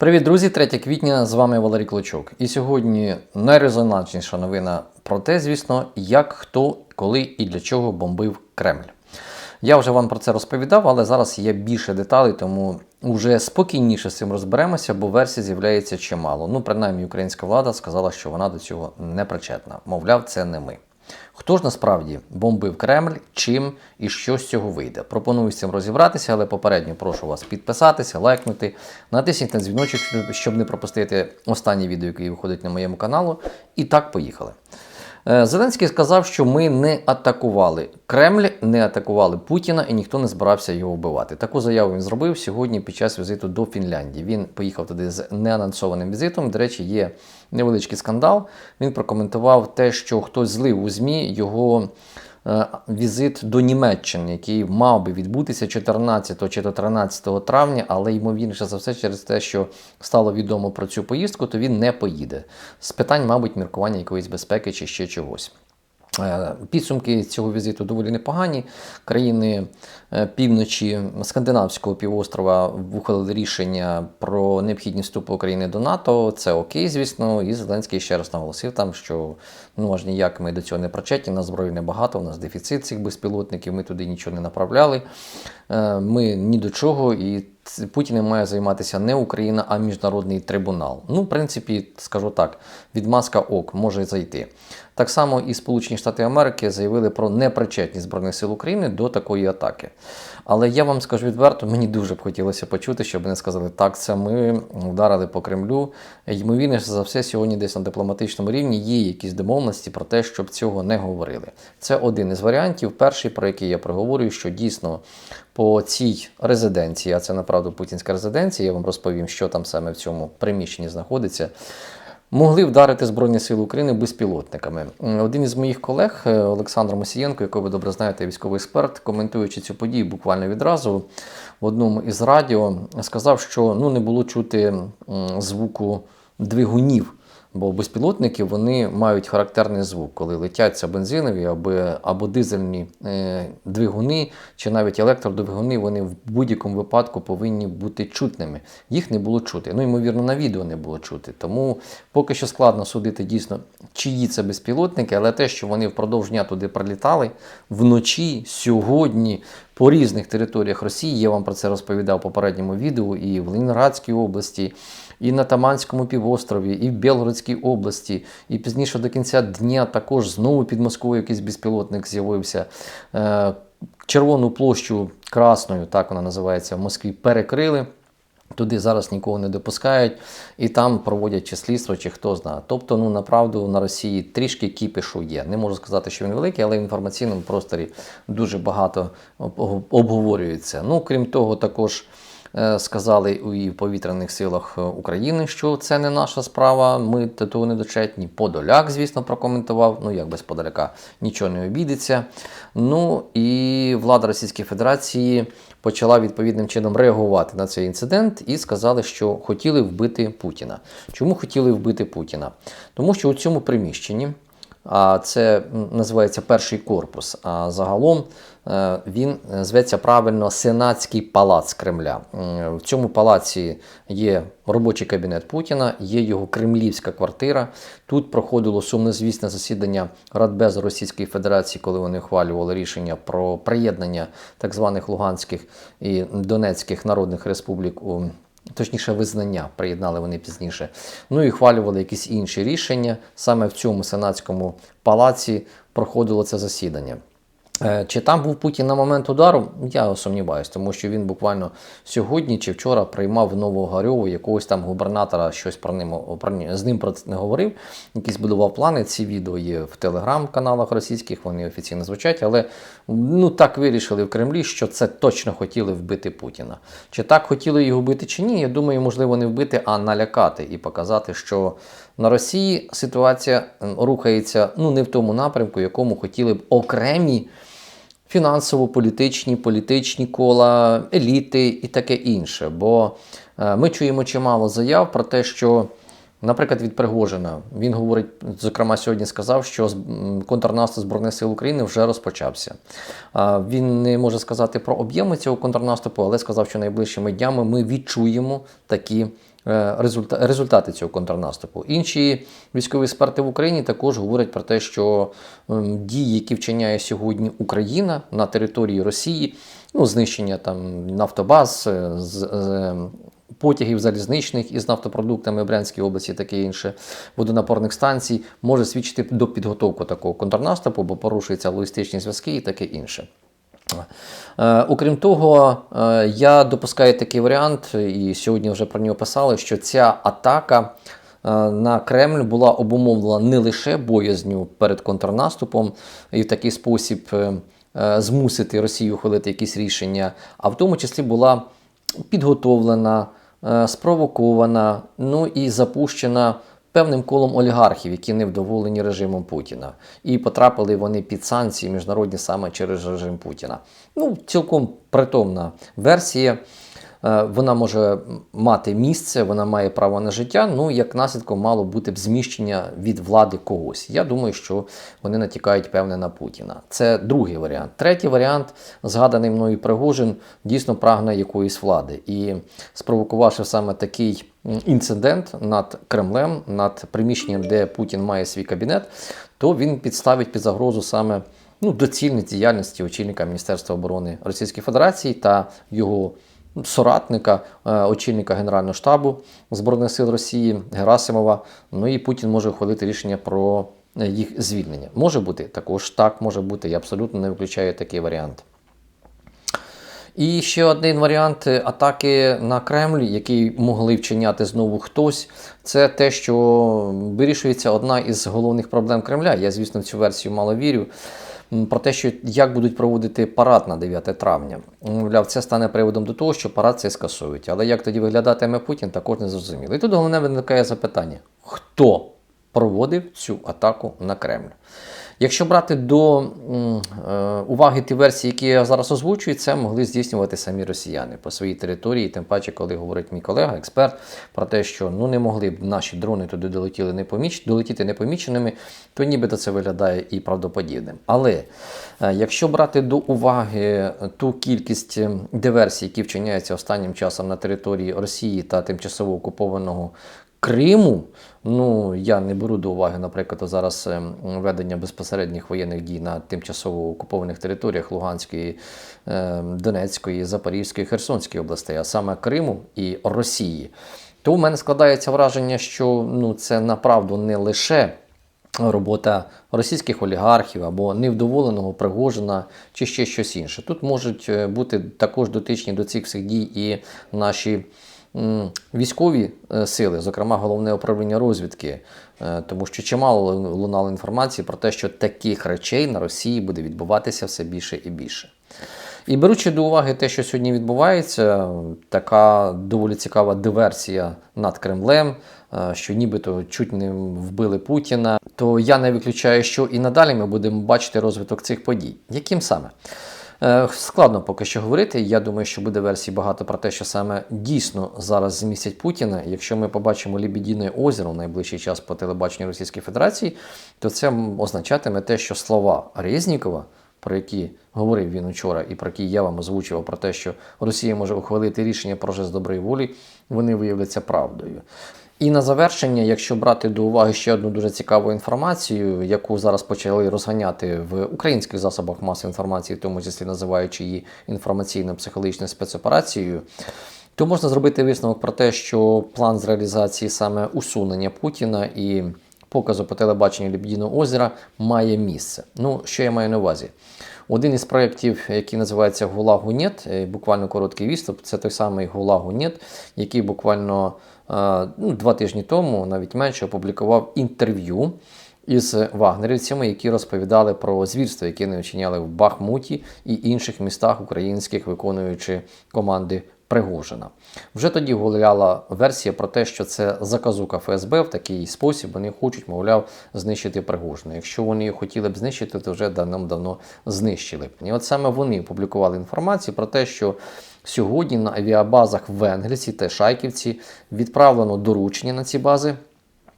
Привіт, друзі! 3 квітня з вами Валерій Клочок. І сьогодні найрезонансніша новина про те, звісно, як хто, коли і для чого бомбив Кремль. Я вже вам про це розповідав, але зараз є більше деталей, тому вже спокійніше з цим розберемося, бо версій з'являється чимало. Ну, принаймні, українська влада сказала, що вона до цього не причетна. Мовляв, це не ми. Хто ж насправді бомбив Кремль, чим і що з цього вийде? Пропоную з цим розібратися, але попередньо прошу вас підписатися, лайкнути, натисніть на дзвіночок, щоб не пропустити останнє відео, яке виходить на моєму каналу. І так, поїхали. Е, Зеленський сказав, що ми не атакували Кремль, не атакували Путіна і ніхто не збирався його вбивати. Таку заяву він зробив сьогодні під час візиту до Фінляндії. Він поїхав туди з неанонсованим візитом. До речі, є невеличкий скандал. Він прокоментував те, що хтось злив у ЗМІ його. Е, Візит до Німеччини, який мав би відбутися 14 чи 13 травня, але ймовірніше за все, через те, що стало відомо про цю поїздку, то він не поїде. З питань, мабуть, міркування якоїсь безпеки чи ще чогось. Е, Підсумки цього візиту доволі непогані. Країни е, півночі скандинавського півострова ухвалили рішення про необхідність вступу України до НАТО. Це окей, звісно. І Зеленський ще раз наголосив там, що ну аж ніяк ми до цього не причетні. На зброї небагато. У нас дефіцит цих безпілотників. Ми туди нічого не направляли. Е, Ми ні до чого і. Путіним має займатися не Україна, а міжнародний трибунал. Ну, в принципі, скажу так, відмазка ок може зайти. Так само і Сполучені Штати Америки заявили про непричетність Збройних сил України до такої атаки. Але я вам скажу відверто, мені дуже б хотілося почути, щоб вони сказали, так, це ми вдарили по Кремлю. Ймовірніше за все, сьогодні десь на дипломатичному рівні є якісь домовленості про те, щоб цього не говорили. Це один із варіантів. Перший, про який я проговорюю, що дійсно по цій резиденції, а це направду путінська резиденція, я вам розповім, що там саме в цьому приміщенні знаходиться. Могли вдарити Збройні Сили України безпілотниками. Один із моїх колег, е, Олександр Мосієнко, якого ви добре знаєте, військовий експерт, коментуючи цю подію буквально відразу в одному із радіо, сказав, що ну, не було чути звуку двигунів. Бо безпілотники вони мають характерний звук, коли летяться бензинові або, або дизельні е, двигуни, чи навіть електродвигуни, вони в будь-якому випадку повинні бути чутними. Їх не було чути. Ну, ймовірно, на відео не було чути. Тому поки що складно судити дійсно, чиї це безпілотники, але те, що вони впродовж дня туди прилітали вночі, сьогодні. По різних територіях Росії я вам про це розповідав в попередньому відео і в Ленінградській області, і на Таманському півострові, і в Білгородській області, і пізніше до кінця дня також знову під Москвою якийсь безпілотник з'явився. Е, Червону площу Красною, так вона називається, в Москві перекрили. Туди зараз нікого не допускають, і там проводять чи слідство, чи хто знає. Тобто, ну направду на Росії трішки кіпішу є. Не можу сказати, що він великий, але в інформаційному просторі дуже багато обговорюється. Ну, крім того, також сказали і в повітряних силах е, України, що це не наша справа. Ми до того не дочетні. Подоляк, звісно, прокоментував. Ну як без Подоляка нічого не обійдеться. Ну і влада Російської Федерації почала відповідним чином реагувати на цей інцидент і сказали, що хотіли вбити Путіна. Чому хотіли вбити Путіна? Тому що у цьому приміщенні. А це називається перший корпус. А загалом е, він е, зветься правильно Сенатський палац Кремля. В цьому палаці є робочий кабінет Путіна, є його кремлівська квартира. Тут проходило сумнозвісне засідання Радбезу Російської Федерації, коли вони ухвалювали рішення про приєднання так званих Луганських і Донецьких народних республік у Точніше, визнання приєднали вони пізніше. Ну і хвалювали якісь інші рішення. Саме в цьому сенатському палаці проходило це засідання. Е, Чи там був Путін на момент удару? Я сумніваюся, тому що він буквально сьогодні чи вчора приймав в Новогарьову якогось там губернатора, щось про ним про з ним про це не говорив. Якийсь будував плани. Ці відео є в телеграм-каналах російських, вони офіційно звучать, але ну так вирішили в Кремлі, що це точно хотіли вбити Путіна. Чи так хотіли його вбити, чи ні? Я думаю, можливо, не вбити, а налякати і показати, що на Росії ситуація рухається ну не в тому напрямку, якому хотіли б окремі фінансово-політичні, політичні кола, еліти і таке інше. Бо е, ми чуємо чимало заяв про те, що, наприклад, від Пригожина він говорить, зокрема, сьогодні сказав, що контрнаступ Збройних сил України вже розпочався. Він не може сказати про об'єми цього контрнаступу, але сказав, що найближчими днями ми відчуємо такі е, результати цього контрнаступу. Інші військові експерти в Україні також говорять про те, що ем, дії, які вчиняє сьогодні Україна на території Росії, ну, знищення там нафтобаз, е, е, потягів залізничних із нафтопродуктами в Брянській області, таке інше, водонапорних станцій, може свідчити до підготовки такого контрнаступу, бо порушуються логістичні зв'язки і таке інше. Е, Окрім того, е, я допускаю такий варіант, і сьогодні вже про нього писали, що ця атака е, на Кремль була обумовлена не лише боязню перед контрнаступом і в такий спосіб змусити Росію ухвалити якісь рішення, а в тому числі була підготовлена, спровокована, ну і запущена певним колом олігархів, які не вдоволені режимом Путіна. І потрапили вони під санкції міжнародні саме через режим Путіна. Ну, цілком притомна версія. Е, Вона може мати місце, вона має право на життя. Ну, як наслідком мало бути б зміщення від влади когось. Я думаю, що вони натякають певне на Путіна. Це другий варіант. Третій варіант, згаданий мною Пригожин, дійсно прагне якоїсь влади. І спровокувавши саме такий інцидент над Кремлем, над приміщенням, де Путін має свій кабінет, то він підставить під загрозу саме ну, доцільність діяльності очільника Міністерства оборони Російської Федерації та його соратника, е, очільника Генерального штабу Збройних сил Росії Герасимова. Ну і Путін може ухвалити рішення про е, їх звільнення. Може бути також так, може бути. Я абсолютно не виключаю такий варіант. І ще один варіант атаки на Кремль, який могли вчиняти знову хтось, це те, що вирішується одна із головних проблем Кремля. Я, звісно, в цю версію мало вірю. Про те, що як будуть проводити парад на 9 травня. Мовляв, це стане приводом до того, що парад цей скасують. Але як тоді виглядатиме Путін, також не зрозуміло. І тут головне виникає запитання: хто проводив цю атаку на Кремль? Якщо брати до е, уваги ті версії, які я зараз озвучую, це могли здійснювати самі росіяни по своїй території, тим паче, коли говорить мій колега, експерт, про те, що ну не могли б наші дрони туди долетіли непоміч... долетіти непоміченими, то нібито це виглядає і правдоподібним. Але е, якщо брати до уваги ту кількість диверсій, які вчиняються останнім часом на території Росії та тимчасово окупованого Криму, ну я не беру до уваги, наприклад, зараз ем, ведення безпосередніх воєнних дій на тимчасово окупованих територіях Луганської, ем, Донецької, Запорізької, Херсонської областей, а саме Криму і Росії, то у мене складається враження, що ну це направду не лише. Робота російських олігархів або невдоволеного Пригожина чи ще щось інше. Тут можуть е, бути також дотичні до цих всіх дій і наші військові е, сили, зокрема головне управління розвідки, е, тому що чимало лунало інформації про те, що таких речей на Росії буде відбуватися все більше і більше. І беручи до уваги те, що сьогодні відбувається, така доволі цікава диверсія над Кремлем, е, що нібито чуть не вбили Путіна, то я не виключаю, що і надалі ми будемо бачити розвиток цих подій. Яким саме? Е, Складно поки що говорити. Я думаю, що буде версій багато про те, що саме дійсно зараз змістять Путіна. Якщо ми побачимо Лебедіне озеро в найближчий час по телебаченню Російської Федерації, то це означатиме те, що слова Резнікова, про які говорив він учора, і про які я вам озвучував, про те, що Росія може ухвалити рішення про жест доброї волі, вони виявляться правдою. І на завершення, якщо брати до уваги ще одну дуже цікаву інформацію, яку зараз почали розганяти в українських засобах масової інформації, в тому числі називаючи її інформаційно-психологічною спецоперацією, то можна зробити висновок про те, що план з реалізації саме усунення Путіна і показу по телебаченню Лебедіного озера має місце. Ну, що я маю на увазі? Один із проєктів, який називається Гулагу Нет, е, буквально короткий відступ, це той самий Гулагу Нет, який буквально е, ну, два тижні тому, навіть менше, опублікував інтерв'ю із вагнерівцями, які розповідали про звірства, які вони вчиняли в Бахмуті і інших містах українських, виконуючи команди Пригожина. Вже тоді гуляла версія про те, що це заказука ФСБ в такий спосіб. Вони хочуть, мовляв, знищити Пригожина. Якщо вони її хотіли б знищити, то вже давним-давно знищили б. І от саме вони опублікували інформацію про те, що сьогодні на авіабазах в Енгельсі та Шайківці відправлено доручення на ці бази.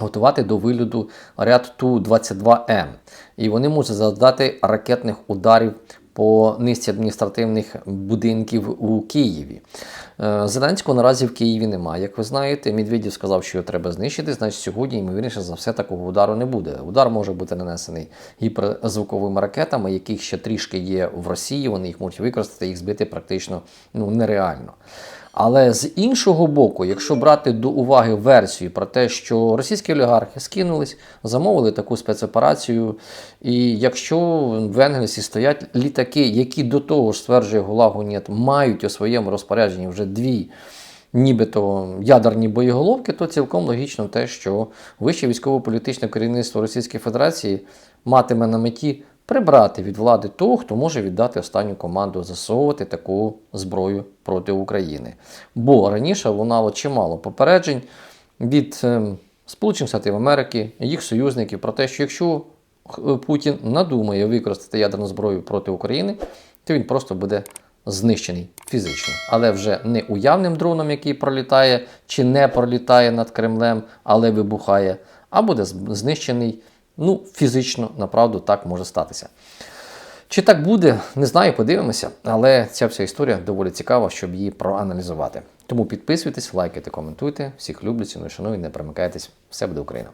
Готувати до виліту ряд Ту-22М. І вони можуть завдати ракетних ударів по низці адміністративних будинків у Києві. Е, Зеленського наразі в Києві немає, як ви знаєте. Медведів сказав, що його треба знищити. Значить, сьогодні, ймовірніше за все, такого удару не буде. Удар може бути нанесений гіперзвуковими ракетами, яких ще трішки є в Росії. Вони їх можуть використати, їх збити практично ну, нереально. Але з іншого боку, якщо брати до уваги версію про те, що російські олігархи скинулись, замовили таку спецоперацію, і якщо в Енгельсі стоять літаки, які до того ж стверджує Гулагунєт, мають у своєму розпорядженні вже дві нібито ядерні боєголовки, то цілком логічно те, що вище військово-політичне керівництво Російської Федерації матиме на меті прибрати від влади того, хто може віддати останню команду засовувати таку зброю проти України. Бо раніше лунало чимало попереджень від е, Сполучених Штатів Америки, їх союзників про те, що якщо е, Путін надумає використати ядерну зброю проти України, то він просто буде знищений фізично, але вже не уявним дроном, який пролітає чи не пролітає над Кремлем, але вибухає, а буде знищений ну, фізично, направду так може статися. Чи так буде, не знаю, подивимося, але ця вся історія доволі цікава, щоб її проаналізувати. Тому підписуйтесь, лайкайте, коментуйте. Всіх люблю, ціную, шаную, не примикайтесь. Все буде Україна!